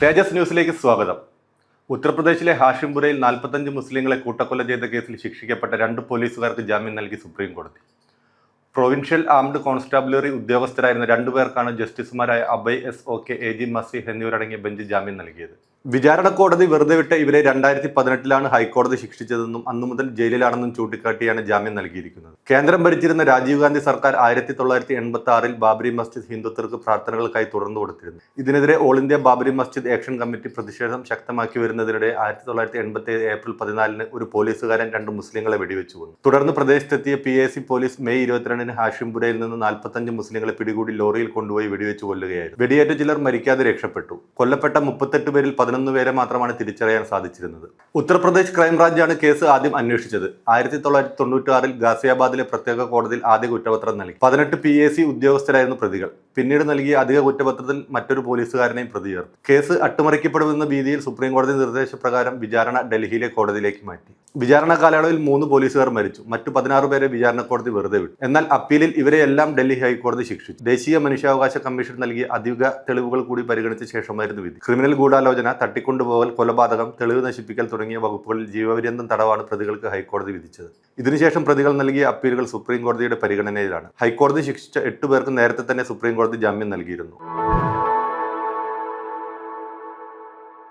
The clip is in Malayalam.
തേജസ് ന്യൂസിലേക്ക് സ്വാഗതം. ഉത്തർപ്രദേശിലെ ഹാഷിംപുരയിൽ നാൽപ്പത്തഞ്ച് മുസ്ലിങ്ങളെ കൂട്ടക്കൊല ചെയ്ത കേസിൽ ശിക്ഷിക്കപ്പെട്ട രണ്ട് പോലീസുകാർക്ക് ജാമ്യം നൽകി സുപ്രീം കോടതി. പ്രൊവിൻഷ്യൽ ആംഡ് കോൺസ്റ്റാബുലറി ഉദ്യോഗസ്ഥരായിരുന്ന രണ്ടുപേർക്കാണ് ജസ്റ്റിസുമാരായ Abhay S Oka A G Masih എന്നിവരടങ്ങിയ ബെഞ്ച് ജാമ്യം നൽകിയത്. വിചാരണ കോടതി വെറുതെ വിട്ട ഇവരെ രണ്ടായിരത്തി പതിനെട്ടിലാണ് ഹൈക്കോടതി ശിക്ഷിച്ചതെന്നും അന്നു മുതൽ ജയിലിലാണെന്നും ചൂണ്ടിക്കാട്ടിയാണ് ജാമ്യം നൽകിയിരിക്കുന്നത്. കേന്ദ്രം ഭരിച്ചിരുന്ന രാജീവ് ഗാന്ധി സർക്കാർ ആയിരത്തി തൊള്ളായിരത്തി എൺപത്തി ആറിൽ ബാബരി മസ്ജിദ് ഹിന്ദുത്വർക്ക് പ്രാർത്ഥനകൾക്കായി തുറന്നു കൊടുത്തിരുന്നു. ഇതിനെതിരെ All India Babri Masjid action committee പ്രതിഷേധം ശക്തമാക്കി വരുന്നതിനിടെ ആയിരത്തി തൊള്ളായിരത്തി എൺപത്തി ഏപ്രിൽ പതിനാലിന് ഒരു പോലീസുകാരൻ രണ്ട് മുസ്ലിങ്ങളെ വെടിവെച്ചു കൊന്നു. തുടർന്ന് പ്രദേശത്തെത്തിയ P A C police May ഇരുപത്തിരണ്ടിന് ഹാഷിംപുരയിൽ നിന്ന് നാൽപ്പത്തഞ്ച് മുസ്ലിങ്ങളെ പിടികൂടി ലോറിയിൽ കൊണ്ടുപോയി വെടിവെച്ചു കൊല്ലുകയായിരുന്നു. വെടിയേറ്റ ചിലർ മരിക്കാതെ രക്ഷപ്പെട്ടു. കൊല്ലപ്പെട്ട മുപ്പത്തെട്ട് പേരിൽ പതിനൊന്ന് പേരെ മാത്രമാണ് തിരിച്ചറിയാൻ സാധിച്ചിരുന്നത്. ഉത്തർപ്രദേശ് ക്രൈംബ്രാഞ്ചാണ് കേസ് ആദ്യം അന്വേഷിച്ചത്. ആയിരത്തി തൊള്ളായിരത്തി തൊണ്ണൂറ്റി ആറിൽ ഗാസിയാബാദിലെ പ്രത്യേക കോടതിയിൽ ആദ്യ കുറ്റപത്രം നൽകി. പതിനെട്ട് പി എ സി ഉദ്യോഗസ്ഥരായിരുന്നു പ്രതികൾ. പിന്നീട് നൽകിയ അധിക കുറ്റപത്രത്തിൽ മറ്റൊരു പോലീസുകാരനെയും പ്രതി ചേർത്തു. കേസ് അട്ടിമറിക്കപ്പെടുമെന്ന ഭീതിയിൽ സുപ്രീം കോടതി നിർദ്ദേശപ്രകാരം വിചാരണ ഡൽഹിയിലെ കോടതിയിലേക്ക് മാറ്റി. വിചാരണ കാലയളവിൽ മൂന്ന് പോലീസുകാർ മരിച്ചു. മറ്റു പതിനാറ് പേരെ വിചാരണ കോടതി വെറുതെ വിട്ടു. എന്നാൽ അപ്പീലിൽ ഇവരെയെല്ലാം ഡൽഹി ഹൈക്കോടതി ശിക്ഷിച്ചു. ദേശീയ മനുഷ്യാവകാശ കമ്മീഷൻ നൽകിയ അധിക തെളിവുകൾ കൂടി പരിഗണിച്ച ശേഷമായിരുന്നു വിധി. ക്രിമിനൽ ഗൂഢാലോചന തട്ടിക്കൊണ്ടുപോകൽ കൊലപാതകം തെളിവ് നശിപ്പിക്കൽ തുടങ്ങിയ വകുപ്പുകളിൽ ജീവപര്യന്തം തടവാണ് പ്രതികൾക്ക് ഹൈക്കോടതി വിധിച്ചത്. ഇതിനുശേഷം പ്രതികൾ നൽകിയ അപ്പീലുകൾ സുപ്രീം കോടതിയുടെ പരിഗണനയിലാണ്. ഹൈക്കോടതി ശിക്ഷിച്ച എട്ട് പേർക്ക് നേരത്തെ തന്നെ സുപ്രീം കോടതി ജാമ്യം നൽകിയിരുന്നു.